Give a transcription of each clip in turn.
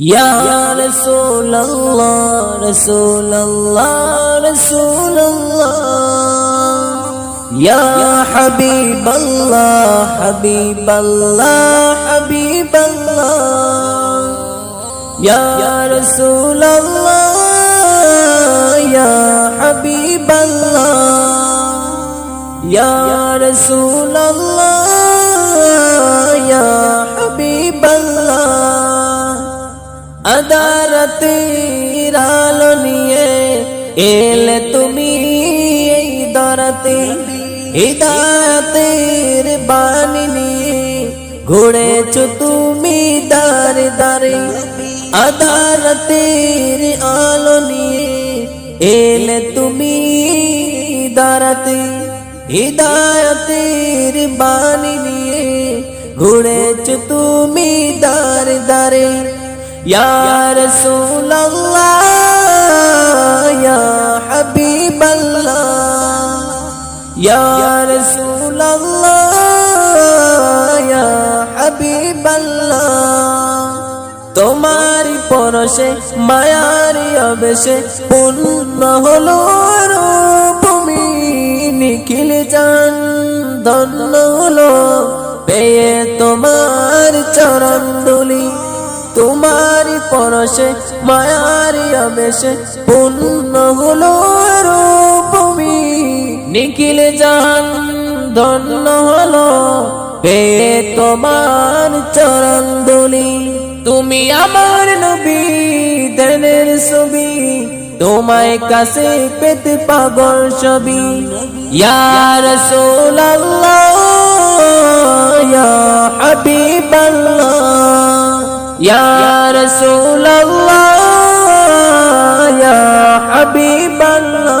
يا رسول الله رسول الله رسول الله. يا حبيب الله حبيب الله حبيب الله. يا رسول الله يا حبيب الله. يا رسول الله. আদারতের আলো নিয়ে এলে তুমি এই দরাতে, হৃদায়তের বাণী নিয়ে ঘুরেছ তুমি দারে দারে। আদারতের আলো নিয়ে এলে তুমি দাঁড়াতে হৃদায়তের বাণী নিয়ে ঘুরেছ তুমি দারে দারে। ইয়া রাসূলুল্লাহ ইয়া হাবিবাল্লাহ ইয়া রাসূলুল্লাহ ইয়া হাবিবাল্লাহ তোমারি পরশে মায়ারি অবেশে পূর্ণ হলো ভূমি নিখিল জান ধন্য হলো, পেয়ে তোমার চরণ তোমারি পরশে মায়ারি অবেশে পূর্ণ হলো ভূমি নিখিল জান ধন্য হলো পেয়ে তোমার চরণ দুলি তুমি আমার নবী দেনের ছবি। তোমায় কাছে পেতে পাগল ছবি। ইয়া রাসূলুল্লাহ ইয়া হাবিবাল্লাহ ইয়া রাসূলুল্লাহ ইয়া হাবিবাল্লাহ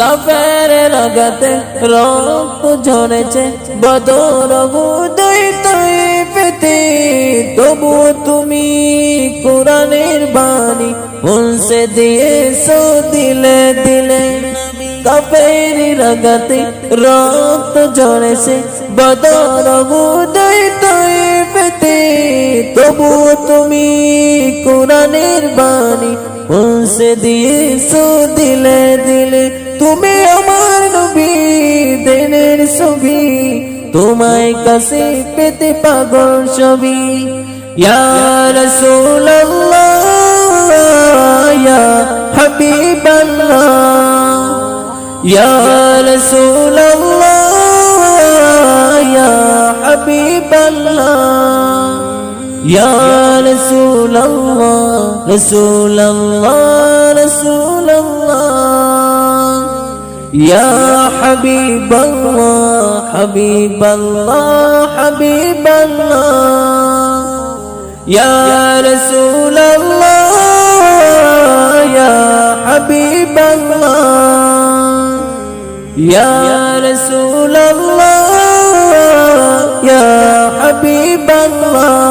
কাফের রগতে রক্ত ঝরেছে, বদর হুদয় তুই পেতে তবু তুমি কোরআনের বাণী উনসে দিয়েছ, দিলে দিলে। কাফের রগতে রক্ত হুদয় তুই পেতে তবু তুমি কোরআনের বাণী উনসে দিয়েছ দিলে দিলে। তুমি আমার নবী, দেনের ছবি। তোমায় কাছে পেতে পাগল ছবি। يا حبيب الله يا رسول الله رسول الله رسول الله يا حبيب الله حبيب الله حبيب الله يا رسول الله يا حبيب الله يا رسول الله. ইয়া হাবিবাল্লাহ